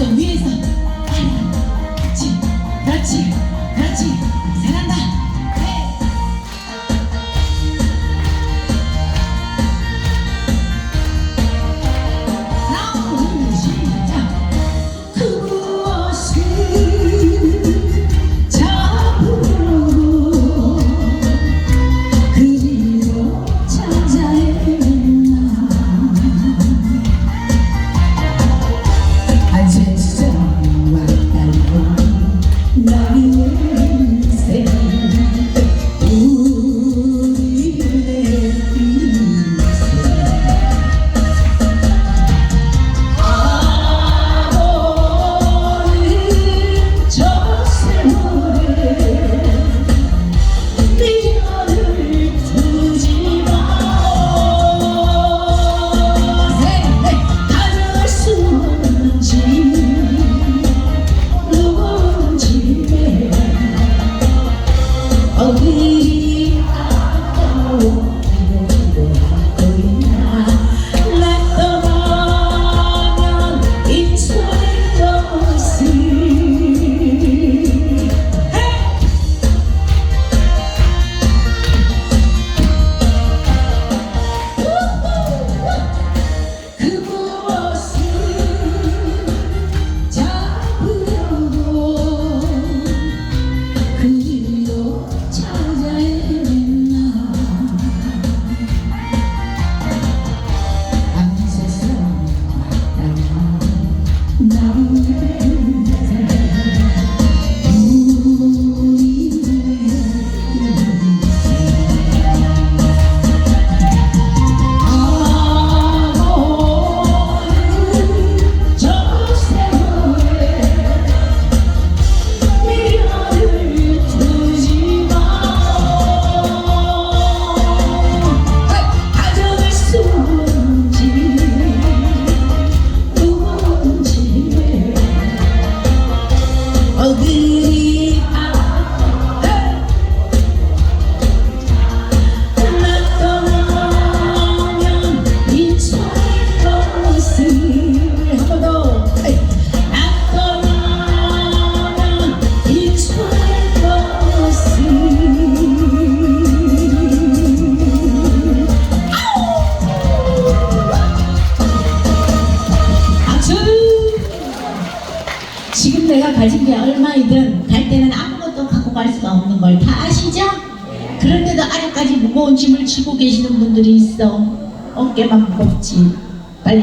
se 지금 내가 가진 게 얼마이든 갈 때는 아무것도 갖고 갈 수가 없는 걸 다 아시죠? 그런데도 아직까지 무거운 짐을 지고 계시는 분들이 있어. 어깨만 무겁지.